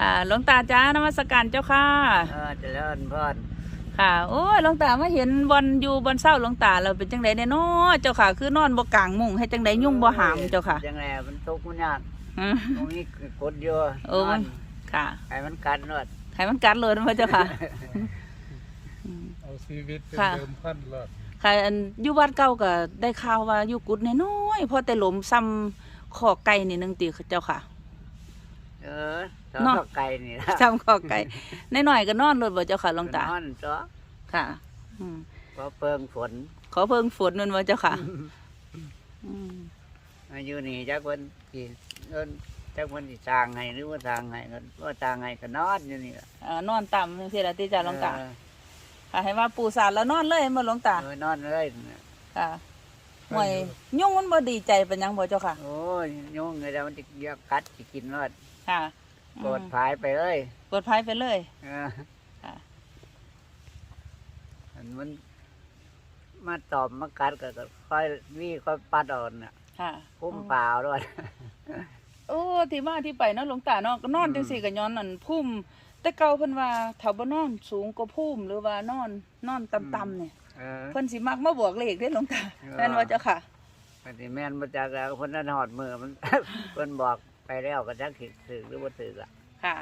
ค่ะ หลวงตาจ้านมัสการเจ้าค่ะเออเจริญพรค่ะ โอ้ยหลวงตามาเห็นบอลอยู่บนเศร้าหลวงตาเราเป็นจังไดเนี่ยน้อเจ้าค่ะ คือนอนบ่กลางมุงให้จังไดยุ่งบ่หามเจ้าค่ะยังไงมันทุกข์มันยากอืมตรงนี้กดอยู่โอ้มันนค่ะให้มันกัดนวดให้มันกัดเลยนะพ่อเจ้าค่ะอืมเอาชีวิตเป็นค่ะเดิมพันหลอดค่ะอันอยู่วัดเก่าก็ได้ข่าวว่าอยู่กุดน้อยๆพอแต่หลมซ้ำขอไก่นี่หนึงติเจ้าค่ะ เออตอนเนาะเข้าไก่นี่ละซ้ำขอไก่น้อยๆก็นอนเลยบ่เจ้าค่ะหลวงตานอนตัวค่ะอืมพอเปิงฝน ขอเพิ่งฝนนั่นว่าเจ้าค่ะอืมมาอยู่นี่จักวันที่เงินจักวันที่สร้างให้หรือว่าสร้างให้ก็ว่าสร้างให้ก็นอนอยู่นี่ล่ะอ่านอนต่ำจังซี่ล่ะติจ้าหลวงตาเออค่ะให้ว่าปูสารแล้วนอนเลยบ่หลวงตาเออนอนเลยค่ะห่วยยุ่งมันบ่ดีใจเป็นหยังบ่เจ้าค่ะ โอ้ ยยุ่งเลยแล้วมันจะอยากกัดจะกินนอดค่ะโกดผายไปเลยกดพายไปเลย เออค่ะ อันมัน มาตอบมากัดก็ก็ค่อยวิ่ค่อยปัดเอ่อนน่ะค่ะพุ่มเปล่าด้วย โอ้ที่มาที่ไปเนาะหลวงตาเนาะก็นอนจังซี่ก็ย้อนนั่นพุ่มแต่เก่าเพิ่นว่าถ้าบ่นอนสูงกว่าพุ่มหรือว่านอนนอนต่ำๆเนี่ย เออ เพิ่นสิมักมาบอกเลขเด้หลวงตาเออ แม่นว่าเจ้าค่ะ ปฏิแม่นมาจากแล้วคนนั้นหอดมือมัน เพิ่นบอกไปแล้วก็จักถือถือหรือว่าถือละค่ะ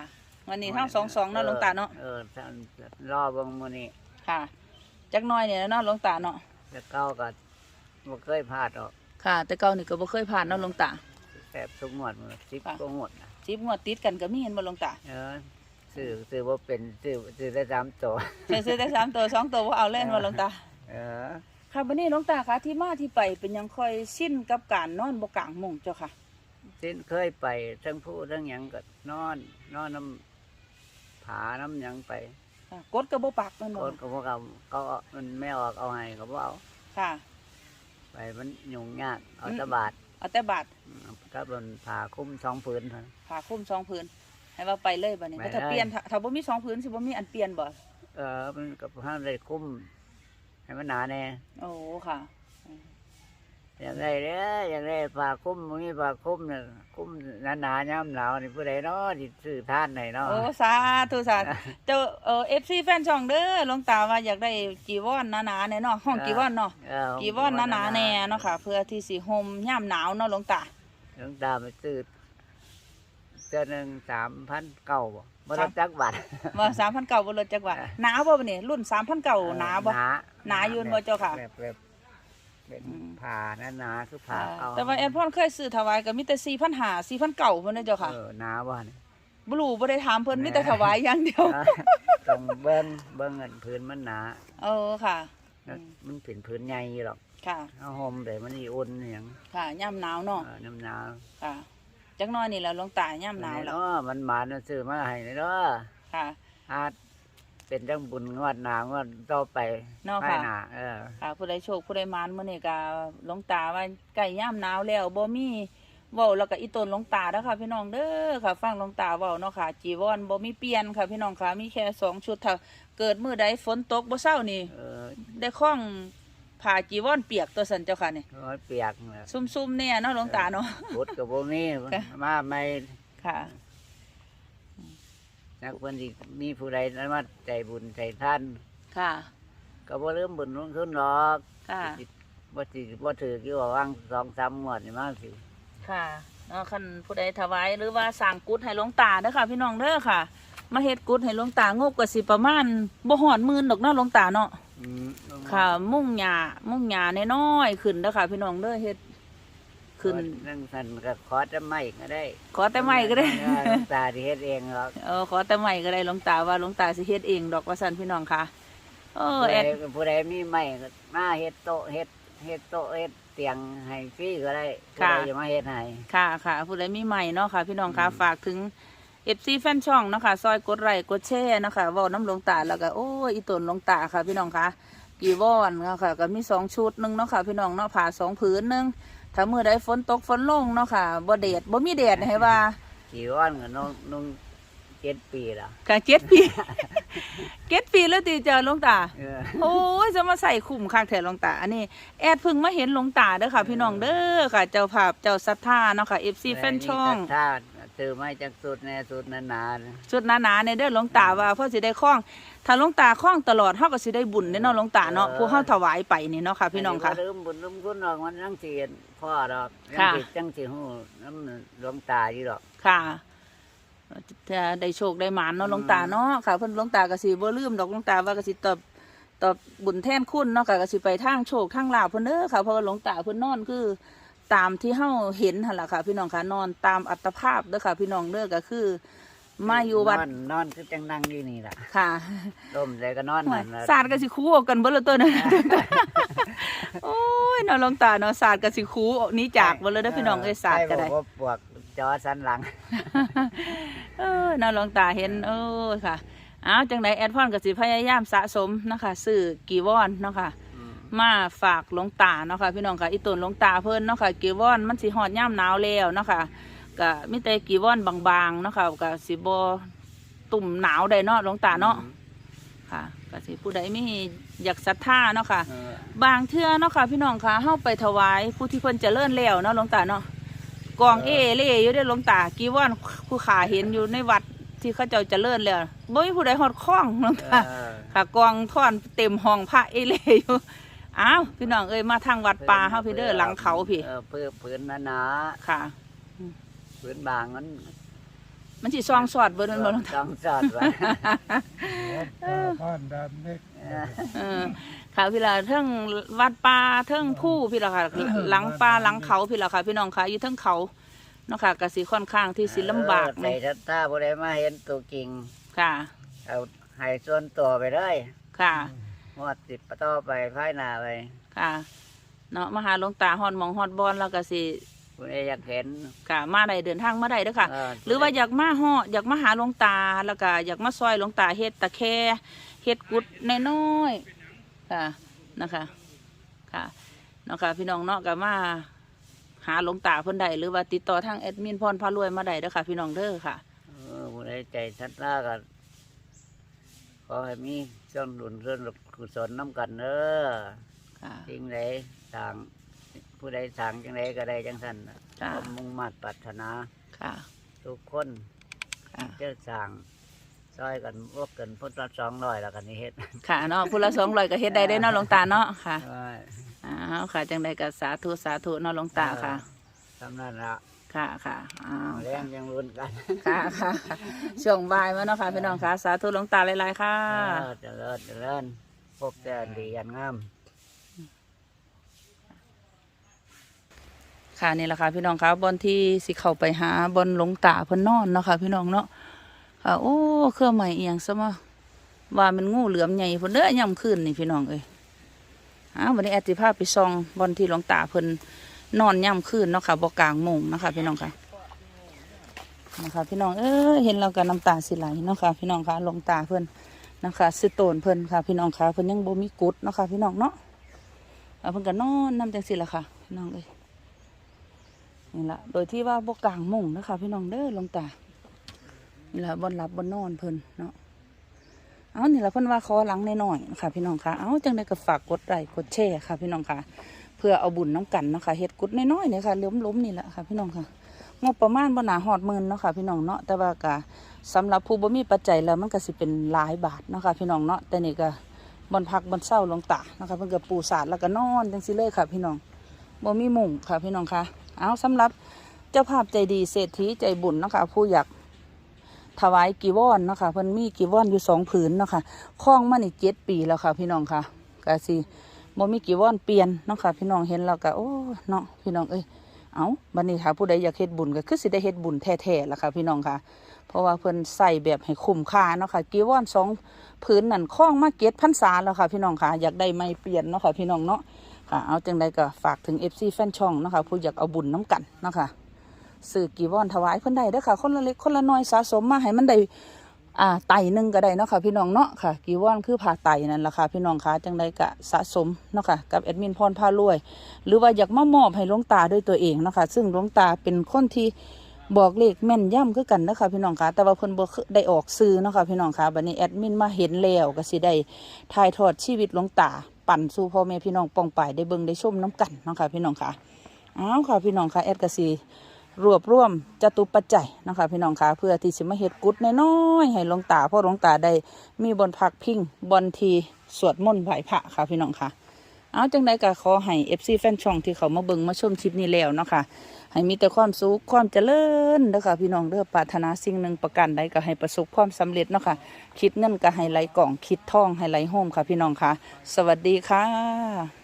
วันนี้ทั้ง22เนาะหลวงตาเนาะเออท่านรอเบางมื้อนี้ค่ะจักหน้อยเนี่ยเนาะหลวงตาเนาะแล้วเก้าก็บ่เคยพลาดหรอกค่ะ แต่เก่านี่ก็บ่เคยผ่านเนาะหลวงตาแอบทุกงวดมือสิบค่ะ ก็งวดนะสิบงวดติดกันก็มีเห็นบ่หลวงตาเออซื้อซื้อว่าเป็นซื้อซื้อได้สามตัว ใช้ซื้อได้สามตัวสองตัวบ่เอาเล่นบ่หลวงตา เออ ค่ะบันนี้หลวงตาคะที่มาที่ไปเป็นหยังค่อยสิ้นกับการนอนบกลางมุงเจ้าค่ะ สิ้นเคยไปทั้งผู้ทั้งหยังก็นอน นอนน้ำผาน้ำหยังไปค่ะกดกระบปักแมันบ่คนก็พวกเขาเขาเอามันไม่ออกเอาให้เขาบ่เอาค่ะไปมันยุ่งยากเอาอืมแตะบาทเอาแต่บาทก็บนผ่าคุ้มสองผืนเท่านั้น ผ่าคลุมสองพื้นให้ว่าไปเลยบัดนี้ไปก็ถ้าเลย เปลี่ยนถ้าถ้าบ่มีสองพื้นสิบ่มีอันเปลี่ยนบ่เออมันกับท่านได้คุ้ม ให้มันหนาแน่โอ้ค่ะอย่างไรเด้ออย่างไรผ่าคุ้มมันมีผ่าคุ้มเนี่ยคุ้มหนาหนาๆย่ำหนาวนี่ผู้ใดเนาะที่ซื้อท่านไหนเนาะโอ้สาธุสาธุเจ้าเออ FC แฟนช่องเด้อหลวงตาว่าอยากได้จีวรหนาๆแน่เนาะห้องจีวรเนาะเออจีวรหนาๆแน่เนาะค่ะ เพื่อที่สิห่มยามหนาวเนาะหลวงตาหลวงตาไปซื้อเจ้าหนึ่งสามพันเก้าบ่บ่ครัรับบจักบาทว่า3,900บ่ลดจักว่าหนาวบ่บัดนี้รุ่น3,900หนาวบ่หนา หนาอยู่บ่เจ้าค่ะ แบบแบบเป็นอืม ผ่าหนาหนาๆคือผ่าเอาแต่ว่าแอนพอนเคยซื้อถวายก็มีแต่สี่พันหาสี่พันเก่าเพิ่นเด้อเจ้าค่ะเออหนาบ่เนี่ยบลูบ่ได้ถามเพิ่นมีแต่ถวายอย่างเดียวอะต้องเบิ้งเบิ้งเงินพื้นมันหนาเออค่ะอืม มันเป็นพื้นใหญ่หรอกค่ะ เอาห่มเดี๋ยวมันอีอุ่นอหย่างค่ะย่ำหนาวเนาะเออน้ำหนาวค่ะจักหน้อยนี่แหล้วหลวงตาย่ำหนาวแล้ว เนาะมันหมานะซื้อมาให้เนาะค่ะอาจ เป็นเรื่องบุญงวดหนางวดต่อไปเนาะไม่ค่ะ หนาเออ ค่ะผู้ใดโชคผู้ใดมานมื้อนี้ก็หลวงตาว่าใกล้ย่ำหนาวแล้วบ่มีเว้าแล้วก็อีตนหลวงตาเด้อค่ะ พี่น้องเด้อค่ะ ฟังหลวงตาเว้าเนาะค่ะ จีวรบ่มีเปลี่ยนค่ะ พี่น้องค่ะมีแค่สองชุดถ้าเกิดมื้อใดฝนตกบ่เช้านี่ เออได้คล้องผ้าจีวรเปียกตัวสันเจ้าค่ะนี่ร้อยเปียกเนี่ยซุ่มๆเนี่ยเนาะหลวงตาเนาะ พุดกับพวกนี้ค่ะ มาไม่ค่ะ นักเพิ่นสิมีผู้ใดนั้นมาใจบุญใจท่าน ค่ะ ก็บ่ลืมบุญลงทุนหรอกค่ะบ่สิบ่ถือกี่ว่าว่างสองสามงวดนี่มาสิค่ะเนาะคันผู้ใดถวายหรือว่าสั่งกุดให้หลวงตาเด้อค่ะ พี่น้องเด้อค่ะ มาเฮ็ดกุดให้หลวงตางบก็สิประมาณบ่ฮอดหมื่นดอกเนาะหลวงตาเนาะ อืมค่ะ มุ่งหญ้ามุ่งหญ้าน้อยๆขึ้นเด้อค่ะ พี่น้องเด้อเฮ็ด ขึ้น นั่งสันก็ขอจะไม่ก็ได้ ขอแต่ไม้ก็ได้เออหลวงตาที่เฮ็ดเองหรอกเออขอแต่ไม้ก็ได้หลวงตาว่าหลวงตาสิเฮ็ดเองดอกว่าซั่นพี่น้องค่ะเออผู้แอใดดผู้ใดมีไม้ก็มาเฮ็ดโต๊ะเฮ็ดเฮ็ดโต๊ะเฮ็ดเตียงให้ฟรีก็ได้ผู้ใดจะมาเฮ็ดให้ ค่ะค่ะผู้ใดมีใหม่เนาะค่ะ พี่น้องค่ะอืม ฝากถึงเอฟซีแฟนช่องเนาะค่ะซอยกดไลค์กดแชร์เนาะค่ะเว่าน้ำหลวงตาแล้วก็โอ้ยอีตนหลวงตาค่ะ พี่น้องค่ะ กี่วอนเนาะค่ะก็มีสองชุดหนึงเนาะค่ะ พี่น้องเนาะผ่าสองผืนหนึง ถ้ามือใดฝนตกฝนลงเนาะค่ะบ่แดดบ่มีแดดให้ว่ากี่วันก็นุ่งนุ่งเจ็ดปีละค่ะเจ็ดปี เจ็ดปีแล้วตีเจอหลวงตา เออ โอ้ยจะมาใส่คุ้มคักแถหลวงตา อันนี้แอดเพิ่งมาเห็นหลวงตาเด้อค่ะ พี่น้องเด้อค่ะ เจ้าภาพเจ้าศรัทธาเนาะค่ะเอฟซีแฟนช่อง ถ้า ซื้อไม้จากสุดแน่สุดนานๆนะชุดหนาๆในเด้อหลวงตาว่าเพื่อสิได้คล้อง ถ้าหลวงตาคล้องตลอดเฮาก็สิได้บุญแน่เนาะหลวงตาเนาะผู้เฮาถวายไปนี่เนาะค่ะพี่น้องค่ะ บ่ลืมบุญลืมคุณดอกมันยังสิเห็นพ่อดอกยังค่ะสิจังสิฮู้น้ำหลวงตาอยู่ดอก ค่ะจะได้โชคได้หมานเนาะหลวงตาเนาะค่ะ เพิ่นหลวงตาก็สิบ่ลืมดอกหลวงตาว่าก็สิตอบตอบบุญแทนคุณเนาะค่ะก็สิไปทางโชคทางลาภเพิ่นเด้อค่ะเพราะว่าหลวงตาเพิ่นนอนคือ ตามที่เฮาเห็นหั่นล่ะค่ะ พี่น้องค่ะนอนตามอัตภาพเด้อค่ะ พี่น้องเด้อก็คือ มาอยู่วัดนอนนอนคือจังนั่งอยู่นี่ล่ะค่ะล้มเลยก็นอนนั่นล่ะศาสตร์ก็สิคูออกกันเบิดและตัวนั้นโอ้ยเนาะหลวงตาเนาะศาสตร์ก็สิคูออกหนี้จากเบิดเลยเด้อพี่น้องเอ้ยศาสตร์ก็ได้ ใคบอกว่าปวกจอสันหลัง เออน่าหลวงตาเห็น เออค่ะอ้าวจังไดแอดพอนก็สิพยายามสะสมเนาะคะซื้อกีวอนเนาะค่ะ มาฝากหลวงตาเนาะค่ะพี่น้องค่ะอีตนหลวงตาเพิ่นเนาะค่ะกีวอนมันสิฮอดย่ามหนาวแล้วเนาะค่ะก็มีแต่กีวอนบางๆเนาะค่ะก็สิบ่ตุ่มหนาวได้เนาะหลวงตาเนาะค่ะก็สิผู้ใดมีอยากศรัทธาเนาะค่ะเออบางเทื่อเนาะค่ะพี่น้องค่ะเฮาไปถวายผู้ที่เพิ่นเจริญแล้วเนาะหลวงตาเนาะกองเอเล่อยู่ได้อหลวงตากีว่านผู้ขาเห็นอยู่ในวัดที่เขาเจ้าเจริญแล้วบ่มีผู้ใดฮอดคล้องหลวงตาเออค่ะกองท่อนเต็มห้องพระเอเล่อยู่ อ้าวพี่น้องเอ้ยมาทางวัดป่าเฮาพี่เด้อหลังเขาพี่เออเพื่อผืนหนาค่ะๆผืนบางมันมันสิซองสอดเบิดแมันบ่หลวงตาต้องสอดไว้ผ่านด่านเล็กเออค่ะพี่ละเทิงวัดป่าเทิงผู้พี่ละค่ะ หลังป่าหลังเขาพี่ละค่ะ พี่น้องค่ะอยู่เทิงเขาเนาะค่ะก็สิค่อนข้างที่สิลำบากเออในใส่ชัดตาบ่ได้มาเห็นตัวจริงค่ะ เอาให้ส่วนตัวไปเลยค่ะ งวดติดต่อไปภายหน้าไปค่ะเนาะมาหาหลวงตาฮอดหมองฮอดบอนแล้วก็สิคุณเออยากเห็น ค่ะ มาได้เดินทางมาได้เด้อค่ะ เหรือว่าอยากมาฮอดอยากมาหาหลวงตาแล้วก็อยากมาซอยหลวงตาเฮ็ดตะแคเฮ็ดกุดน้อยๆค่ะนะคะค่ะเนาะค่ะพี่น้องเนาะก็มาหาหลวงตาเพิ่นได้หรือว่าติดต่อทางแอดมินพรพารวยมาได้เด้อค่ะ พี่น้องเด้อค่ะเออผู้ใดใจชัดตากันขอให้มีส่วนหนุนส่วน กุศลน้ำกันเด้อค่ะสิ่งใดสั่งผู้ใดสั่งจังใดก็ได้จังสันน่ะจ้าความมุ่งมั่นปรารถนา ค่ะ ทุกคนค่ะ เจ้าสั่งซอยกันพวกกันพุทธสองร้อยแล้วกันนี่เฮ็ดค่ะเนาะผู้ละสองร้อยก็เฮ็ดได้ได้อเนาะหลวงตาเนาะค่ะเอ้ยอ้าวค่ะ จังใดก็สาธุสาธุเนาะหลวงตาค่ะ ทำนั่นละค่ะค่ะอ้าวแรงยังรุนกันค่ะค่ะช่วงบ่ายมาเนาะค่ะพี่น้องค่ะ สาธุหลวงตาหลายๆค่ะ เออเจริญเจริญ พบแต่ดีอันงาม ค่ะนี่แหละค่ะพี่น้องคะบอนที่สิเข้าไปหาบอนหลงตาเพิ่นนอนเนาะค่ะพี่น้องเนาะค่ะโอ้เครื่องใหม่เอียงซะมาว่ามันงูเหลือมใหญ่เพิ่นเด้อย่ำคืนนี่พี่น้องเอ้ยอ้าววันนี้แอดสิพาพไปส่องบอนที่หลวงตาเพิ่นนอนย่ำคืนเนาะค่ะบ่กลางโมงนะคะพี่น้องค่ะนะคะพี่น้องเอ้ยเห็นแล้วก็น้ำตาสิไหลเนาะค่ะพี่น้องค่ะหลงตาเพิ่น นะคะสิโตนเพิ่นค่ะ พี่น้องค่ะเพิ่นยังบ่มีกุดเนาะค่ะพี่น้องเนาะเอาเพิ่นก็นอนนำจังซี่ล่ะค่ะ พี่น้องเอ้ยนี่ละโดยที่ว่าบกกลางมุงนะคะพี่น้องเด้อลงตานี่ละบนหลับบนนอนเพิ่นเนาะเอานี่ละเพิ่นว่าขอหลังในน้อยๆนะคะพี่น้องค่ะเอาจังได้ก็ฝากกดไลค์กดแชร์ค่ะ พี่น้องค่ะ เพื่อเอาบุญน้ำกันเนาะค่ะเฮ็ดกุดน้อยๆเนี่ยค่ะล้มๆนี่แหละค่ะ พี่น้องค่ะ งบประมาณบ่หนาหอดหมื่นเนาะค่ะพี่น้องเนาะแต่ว่าก็สำหรับผู้บ่มีปัจจัยแล้วมันก็สิเป็นหลายบาทเนาะค่ะพี่น้องเนาะแต่นี่ก็บนพักบนเศร้าลงตานะคะเพิ่นก็ปูสาดแล้วก็นอนจังซี่เลยค่ะ พี่น้องบ่มีมุ่งค่ะพี่น้องค่ะเอาสำหรับเจ้าภาพใจดีเศรษฐีใจบุญเนาะคะผู้อยากถวายกีวอนเนาะคะเพิ่นมีกีวอนอยู่สองผืนเนาะค่ะคล้องมานี่เจ็ดปีแล้วค่ะ พี่น้องค่ะก็สิบ่มีกีวอนเปลี่ยนเนาะค่ะพี่น้องเห็นแล้วก็โอ้เนาะพี่น้องเอ้ย เอาบัดนี้ค่ะผู้ใดอยากเฮ็ดบุญก็คือสิได้เฮ็ดบุญแท้ๆล่ะค่ะพี่น้องค่ะ เพราะว่าเพิ่นใส่แบบให้คุ้มค่าเนาะค่ะกีวอนสองผืนนั่นคล้องมาเก็ดพันษาแล้วค่ะพี่น้องค่ะ อยากได้ไม่เปลี่ยนเนาะค่ะพี่น้องเนาะค่ะเอาจังใดก็ฝากถึง FC แฟนช่องนะคะผู้อยากเอาบุญน้ำกันเนาะค่ะสื่อกีวอนถวายเพิ่นได้เด้อค่ะ คนละเล็กคนละน้อยสะสมมาให้มันได้ อ่าไตหนึ่งก็ได้เนาะค่ะพี่น้องเนาะค่ะกีวอนคือผ่าไตนั่นแหละค่ะพี่น้องค่ะจังใดก็สะสมเนาะค่ะกับแอดมินพรพารวย หรือว่าอยากมามอบให้หลวงตาด้วยตัวเองเนาะค่ะซึ่งหลวงตาเป็นคนที่บอกเลขแม่นย่ำคือกันนะคะพี่น้องค่ะแต่ว่าเพิ่นบ่ได้ออกซื้อเนาะค่ะพี่น้องค่ะบัดนี้แอดมินมาเห็นแล้วก็สิได้ถ่ายทอดชีวิตหลวงตาปั่นสู่พ่อแม่พี่น้องปองป่ายได้เบิ่งได้ชมน้ำกันเนาะค่ะพี่น้องค่ะอ้าวค่ะพี่น้องค่ะแอดกสี รวบรวมจตุปัจจัยนะคะพี่น้องคะเพื่อที่จะมาเฮ็ดกุดน้อยๆให้หลวงตาเพราะหลวงตาได้มีบนพักพิงบนทีสวดมนต์ไหว้พระค่ะพี่น้องค่ะเอาจังใดก็ขอให้ FC แฟนช่องที่เขามาเบิ่งมาชมคลิปนี้แล้วเนาะค่ะให้มีแต่ความสุขความเจริญเด้อค่ะพี่น้องเด้อปรารถนาสิ่งหนึ่งประกันใดก็ให้ประสบความสำเร็จเนาะค่ะคิดเงินก็ให้ไหลกล่องคิดทองให้ไหลโฮมค่ะพี่น้องค่ะ สวัสดีค่ะ